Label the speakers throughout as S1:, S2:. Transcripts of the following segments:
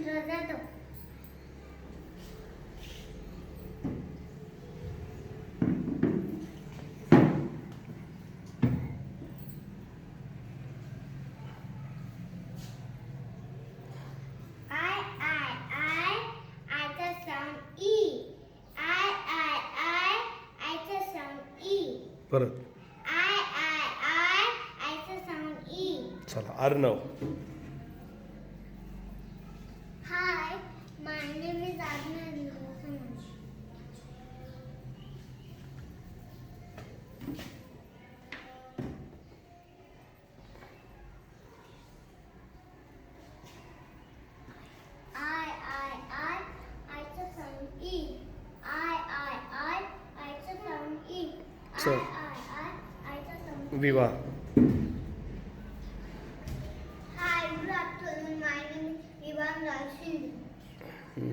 S1: I I चंद्र जाधव
S2: परत
S1: e. चला R Arnav
S2: So, Viva.
S1: Hi, good afternoon. My name is Viva Nalshin. Hmm.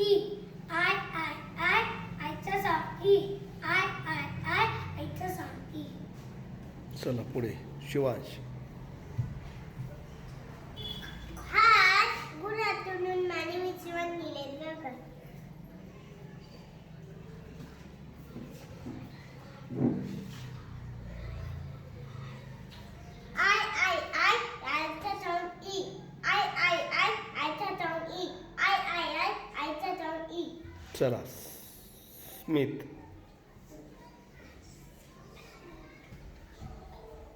S1: E I I I आयचा song E I I I आयचा song E
S2: चला पुढे Shiva's Smith.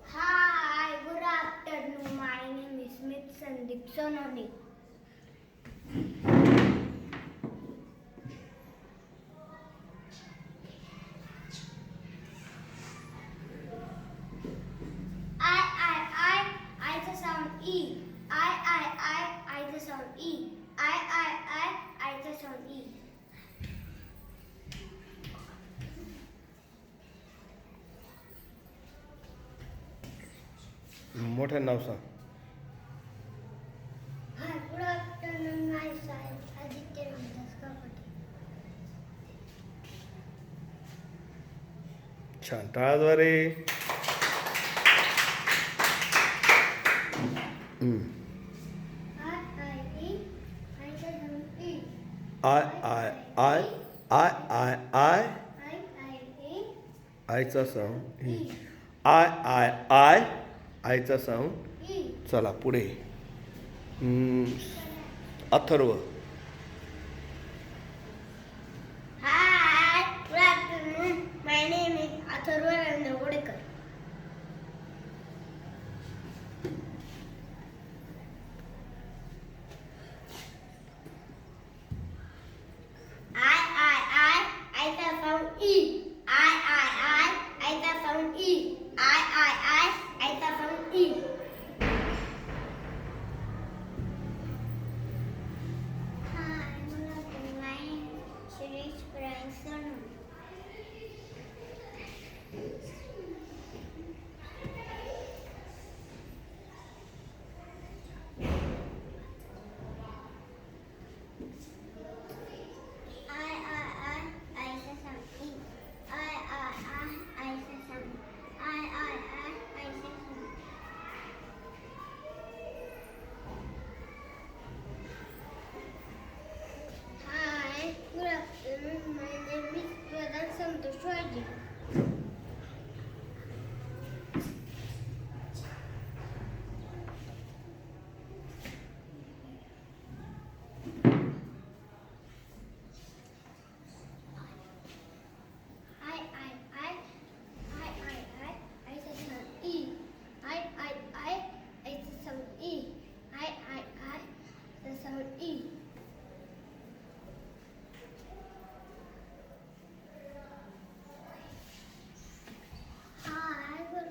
S1: Hi, good afternoon. My name is Smith Sandeep Sononi.
S2: मोठ्या नाव सांग छान टाळाद्वारे I I I I I I आयचा sound I I I आयचा साऊंड चला पुढे अथर्व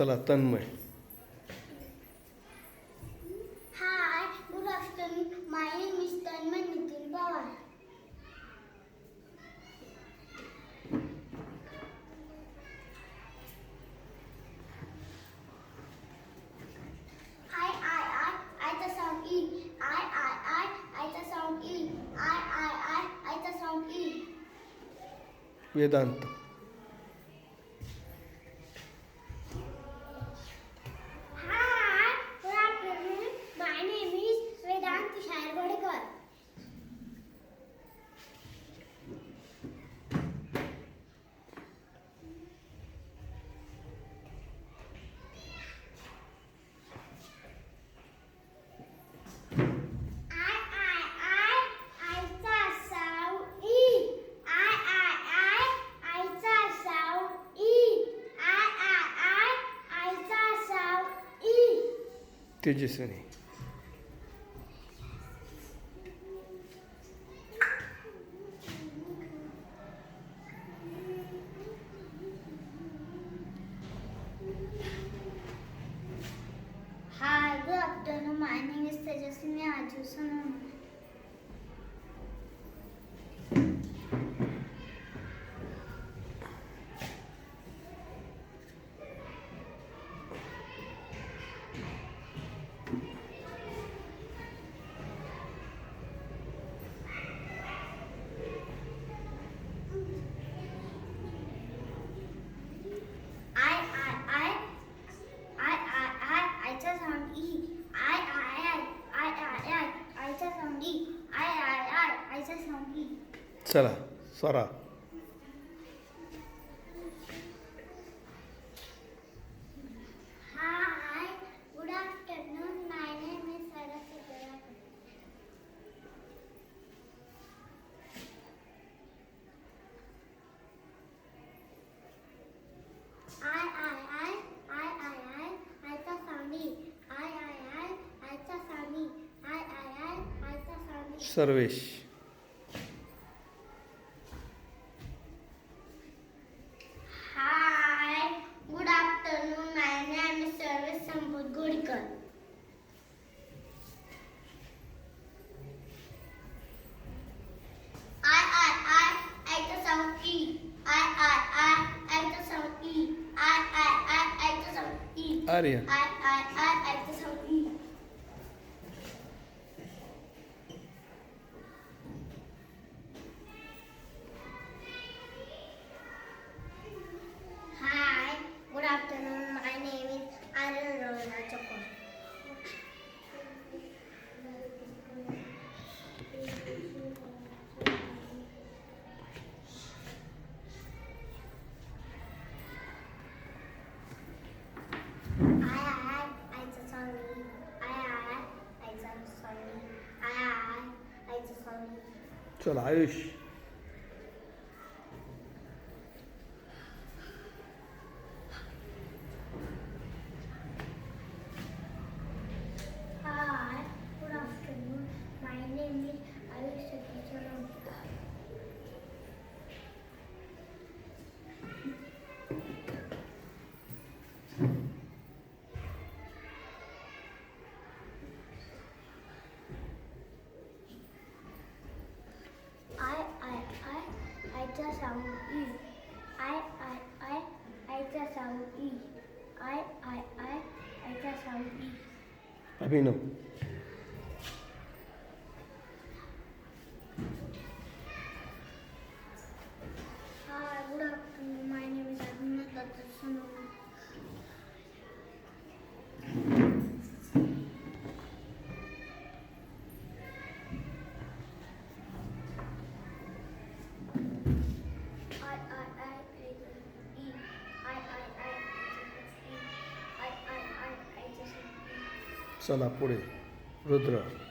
S2: चला Tanmay
S1: hi good
S2: Vedant Tejaswini
S1: Hi, good afternoon. My name is Tejaswini Ajusan. सरा
S2: सर्वेश
S1: Área. área. شو العيش आयच्या sound E I I I आयचा साऊ E I I I आयचा साऊंड ई
S2: अभिनव चला पुढे रुद्र